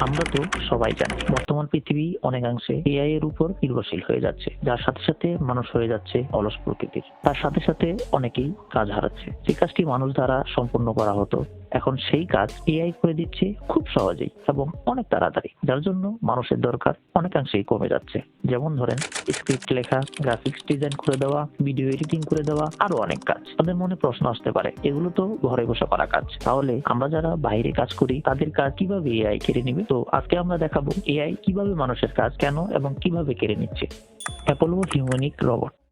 আমরা তো সবাই জানি, বর্তমান পৃথিবী অনেকাংশে এআই এর উপর নির্ভরশীল হয়ে যাচ্ছে, যার সাথে সাথে মানুষ হয়ে যাচ্ছে অলস প্রকৃতির। তার সাথে সাথে অনেকেই কাজ হারাচ্ছে। যে কাজটি মানুষ দ্বারা সম্পন্ন করা হতো এখন সেই কাজ এআই করে দিচ্ছে খুব সহজেই এবং অনেক তাড়াতাড়ি, যার জন্য মানুষের দরকার অনেকাংশেই কমে যাচ্ছে। যেমন ধরেন স্ক্রিপ্ট লেখা গ্রাফিক্স ডিজাইন করে দেওয়া ভিডিও এডিটিং করে দেওয়া, আরও অনেক কাজ। তাদের মনে প্রশ্ন আসতে পারে, এগুলো তো ঘরে বসে করা কাজ। তাহলে আমরা যারা বাইরে কাজ করি, তাদের কাজ কীভাবে এআই কেড়ে নিবে? তো আজকে আমরা দেখাবো এআই কীভাবে মানুষের কাজ, কেন এবং কীভাবে কেড়ে নিচ্ছে। Apollo humanoid robot.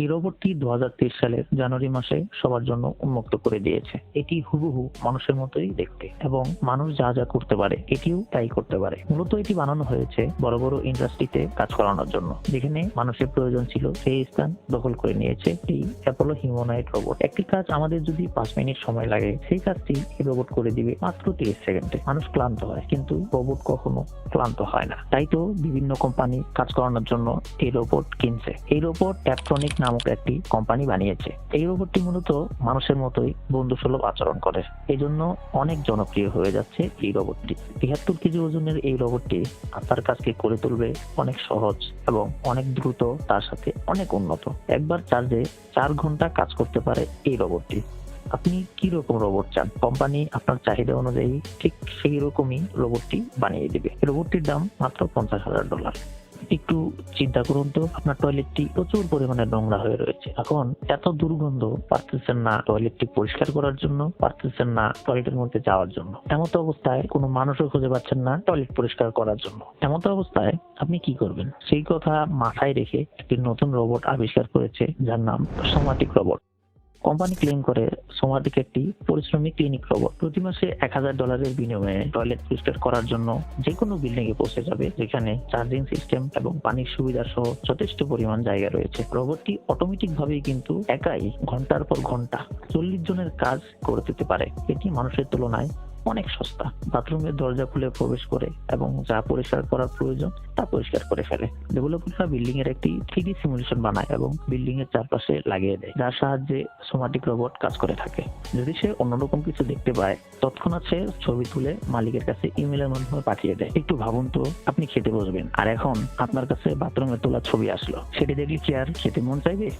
এই রোবটটি দু হাজার তেইশ সালের জানুয়ারি মাসে সবার জন্য উন্মুক্ত করে দিয়েছে। এটি হুবহু মানুষের মতোই দেখতে এবং মানুষ যা যা করতে পারে, এটিও তাই করতে পারে। মূলত এটি বানানো হয়েছে বড় বড় ইন্ডাস্ট্রিতে কাজ করানোর জন্য, যেখানে মানুষের প্রয়োজন ছিল সেই স্থান দখল করে নিয়েছে এই অ্যাপোলো হিউম্যানয়েড রোবট একটি কাজ আমাদের যদি পাঁচ মিনিট সময় লাগে, সেই কাজটি এই রোবট করে দিবে মাত্র তিরিশ সেকেন্ডে। মানুষ ক্লান্ত হয়, কিন্তু রোবট কখনো ক্লান্ত হয় না। তাই তো বিভিন্ন কোম্পানি কাজ করানোর জন্য এই রোবট কিনছে। এই রোবট অ্যাপট্রনিক নামক একটি কোম্পানি বানিয়েছে। এই রোবটটি মূলত মানুষের মতোই বন্ধুসুলভ আচরণ করে। এই জন্য অনেক জনপ্রিয় হয়ে যাচ্ছে এই রোবটটি তিয়াত্তর কেজি ওজনের এই রোবটটি আপনার কাজকে করে তুলবে অনেক সহজ এবং অনেক দ্রুত, তার সাথে অনেক উন্নত। একবার চার্জে চার ঘণ্টা কাজ করতে পারে এই রোবটটি আপনি কি রকম রোবট চান? কোম্পানি আপনার চাহিদা অনুযায়ী ঠিক সেই রকমই রোবটটি বানিয়ে দিবে। রোবটটির দাম মাত্র পঞ্চাশ হাজার ডলার একটু চিন্তা করুন তো, আপনার টয়লেটটি প্রচুর পরিমাণে নোংরা হয়ে রয়েছে। এখন এত দুর্গন্ধ পারতেছেন না টয়লেটটি পরিষ্কার করার জন্য, পারতেছেন না টয়লেটের মধ্যে যাওয়ার জন্য। এমত অবস্থায় কোনো মানুষও খুঁজে পাচ্ছেন না টয়লেট পরিষ্কার করার জন্য। এমত অবস্থায় আপনি কি করবেন? সেই কথা মাথায় রেখে একটি নতুন রোবট আবিষ্কার করেছে যার নাম সোমাটিক রোবট কোম্পানি ক্লেম করে সোমাটিক একটি পরিশ্রমিক ক্লিনিক রোবট প্রতি মাসে এক হাজার ডলারের বিনিময়ে টয়লেট পরিষ্কার করার জন্য যে কোনো বিল্ডিং এ পৌঁছে যাবে, যেখানে চার্জিং সিস্টেম এবং পানির সুবিধা সহ যথেষ্ট পরিমাণ জায়গা রয়েছে। রোবটটি অটোমেটিক ভাবেই কিন্তু একাই ঘণ্টার পর ঘণ্টা চল্লিশ জনের কাজ করে দিতে পারে। এটি মানুষের তুলনায় অনেক সস্তা। বাথরুমের দরজা খুলে প্রবেশ করে এবং যা পরিষ্কার করার প্রয়োজন তা পরিষ্কার করে ফেলে। ডেভেলপাররা বিল্ডিং এর একটি থ্রি সিমুলেশন বানায় এবং বিল্ডিং এর চারপাশে লাগিয়ে দেয়, যার সাহায্যে সোমাটিক রোবট কাজ করে থাকে। যদি সে অন্যরকম কিছু দেখতে পায়, তৎক্ষণাৎ সে ছবি তুলে মালিকের কাছে ইমেলের মাধ্যমে পাঠিয়ে দেয়। একটু ভাবুন তো, আপনি খেতে বসবেন। আর এখন আপনার কাছে বাথরুমে তোলা ছবি আসলো। সেটি দেখলে কি আর খেতে মন চাইবে?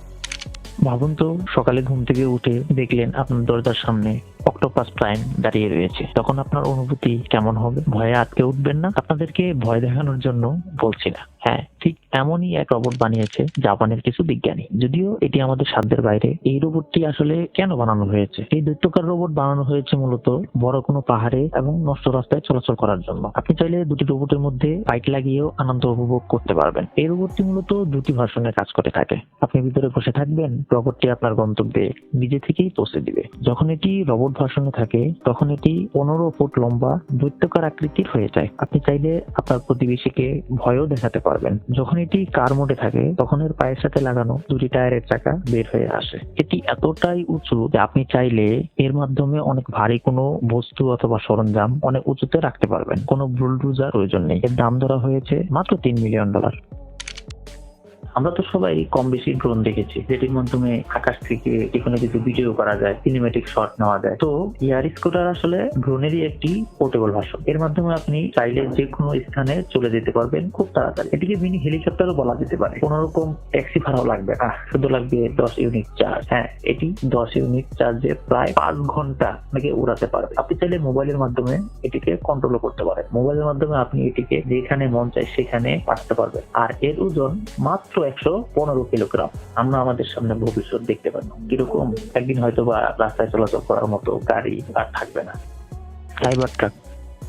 ভাবুন তো, সকালে ঘুম থেকে উঠে দেখলেন আপনার দরজার সামনে অক্টোপাস প্রাইম দাঁড়িয়ে রয়েছে। তখন আপনার অনুভূতি কেমন হবে? ভয়ে আটকে উঠবেন না? আপনাদেরকে ভয় দেখানোর জন্য বলছি না। হ্যাঁ ঠিক এমনই এক রোবট বানিয়েছে জাপানের কিছু বিজ্ঞানী। যদিও এটি আমাদের সাধ্যের বাইরে। এই রোবটটি আসলে কেন বানানো হয়েছে? এই দৈত্যকার রোবট বানানো হয়েছে মূলত বড় কোনো পাহাড়ে এবং নষ্ট রাস্তায় চলাচল করার জন্য। আপনি চাইলে দুটি রোবটের মধ্যে ফাইট লাগিয়েও আনন্দ উপভোগ করতে পারবেন। এই রোবটটি মূলত দুটি ভার্সনে কাজ করে থাকে। আপনি ভিতরে বসে থাকবেন রোবটটি আপনার গন্তব্যে নিজে থেকেই পৌঁছে দিবে। যখন এটি রোবট ভার্সনে থাকে, তখন এটি পনেরো ফুট লম্বা, দৈত্যকার আকৃতির হয়ে যায়। আপনি চাইলে আপনার প্রতিবেশীকে ভয়ও দেখাতে পারবেন। যখন এটি কার মোডে থাকে, তখন এর পায়ের সাথে লাগানো দুটি টায়ারের চাকা বের হয়ে আসে। এটি এতটাই উঁচু যে আপনি চাইলে এর মাধ্যমে অনেক ভারী কোনো বস্তু অথবা সরঞ্জাম অনেক উঁচুতে রাখতে পারবেন। কোনো বুলডুজার প্রয়োজন নেই। এর দাম ধরা হয়েছে মাত্র তিন মিলিয়ন ডলার আমরা তো সবাই কম বেশি ড্রোন দেখেছি। যেটির মাধ্যমে আকাশ থেকে যেখানে কিছু ভিডিও করা যায় সিনেমেটিক শট নেওয়া যায়। তো এয়ার স্কুটার আসলে ড্রোনেরই একটি পোর্টেবল ভাষণ এর মাধ্যমে আপনি চাইলে যে কোনো স্থানে চলে যেতে পারবেন খুব তাড়াতাড়ি। এটিকে মিনি হেলিকপ্টারও বলা যেতে পারে। কোন রকম ট্যাক্সি ভাড়াও লাগবে না। শুধু লাগবে দশ ইউনিট চার্জ হ্যাঁ এটি দশ ইউনিট চার্জে প্রায় পাঁচ ঘণ্টা আপনাকে উড়াতে পারবে। আপনি চাইলে মোবাইলের মাধ্যমে এটিকে কন্ট্রোল করতে পারেন। মোবাইলের মাধ্যমে আপনি এটিকে যেখানে মন চায় সেখানে পাঠাতে পারবেন। আর এর ওজন মাত্র একশো পনেরো কিলোগ্রাম। আমরা আমাদের সামনে ভবিষ্যৎ দেখতে পারব। কীরকম? একদিন হয়তো বা রাস্তায় চলাচল করার মতো গাড়ি আর থাকবে না। সাইবার ট্রাক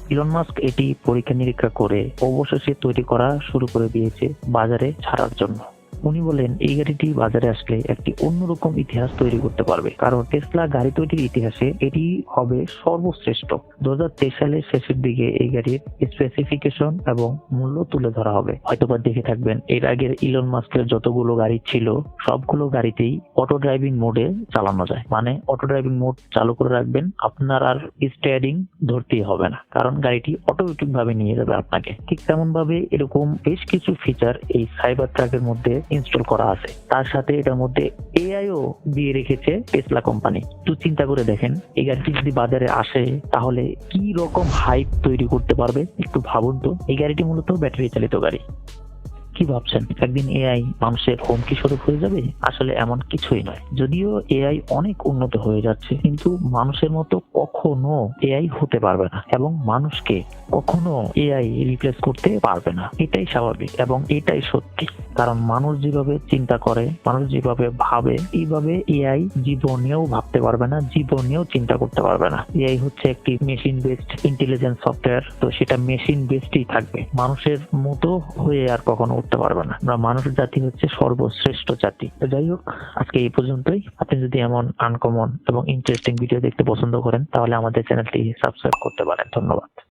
ইলন মাস্ক এটি পরীক্ষা নিরীক্ষা করে অবশেষে তৈরি করা শুরু করে দিয়েছে বাজারে ছাড়ার জন্য। উনি বলেন, এই গাড়িটি বাজারে আসলে একটি অন্যরকম ইতিহাস তৈরি করতে পারবে। কারণ টেসলা গাড়ি তৈরির ইতিহাসে এটি হবে সর্বশ্রেষ্ঠ। দু সালের শেষের দিকে এই গাড়ির স্পেসিফিকেশন এবং মূল্য তুলে ধরা হবে। হয়তোবা দেখে থাকবেন, এর আগের ইলন মাস্কের যতগুলো গাড়ি ছিল, সবগুলো গাড়িতেই অটো ড্রাইভিং মোডে চালানো যায়। মানে অটো ড্রাইভিং মোড চালু করে রাখবেন, আপনার আর স্টিয়ারিং ধরতেই হবে না। কারণ গাড়িটি অটোমেটিক ভাবে নিয়ে যাবে আপনাকে। ঠিক তেমন ভাবে এরকম বেশ কিছু ফিচার এই সাইবার ট্রাকের মধ্যে ইনস্টল করা আছে। তার সাথে এটার মধ্যে এআইও দিয়ে রেখেছে টেসলা কোম্পানি তো চিন্তা করে দেখেন, এই গাড়িটি যদি বাজারে আসে, তাহলে কি রকম হাইপ তৈরি করতে পারবে? একটু ভাবুন তো। এই গাড়িটি মূলত ব্যাটারি চালিত গাড়ি। কি ভাবছেন? একদিন এআই মানুষের হুমকি স্বরূপ হয়ে যাবে? আসলে এমন কিছুই নয়। যদিও এআই অনেক উন্নত হয়ে যাচ্ছে, কিন্তু মানুষের মতো কখনো এআই হতে পারবে না এবং মানুষকে কখনো এআই রিপ্লেস করতে পারবে না। এটাই স্বাভাবিক এবং এটাই সত্যি। কারণ মানুষ যেভাবে চিন্তা করে, মানুষ যেভাবে ভাবে, এইভাবে এআই জীবনেও ভাবতে পারবে না, জীবনেও চিন্তা করতে পারবে না। এআই হচ্ছে একটি মেশিন বেসড ইন্টেলিজেন্স সফটওয়্যার তো সেটা মেশিন বেসডই থাকবে। মানুষের মতো হয়ে আর কখনো উঠতে পারবে না। আমরা মানুষ জাতি হচ্ছে সর্বশ্রেষ্ঠ জাতি। তো যাই হোক, আজকে এই পর্যন্তই। আপনি যদি এমন আনকমন এবং ইন্টারেস্টিং ভিডিও দেখতে পছন্দ করেন, তাহলে আমাদের চ্যানেলটি সাবস্ক্রাইব করতে পারেন। ধন্যবাদ।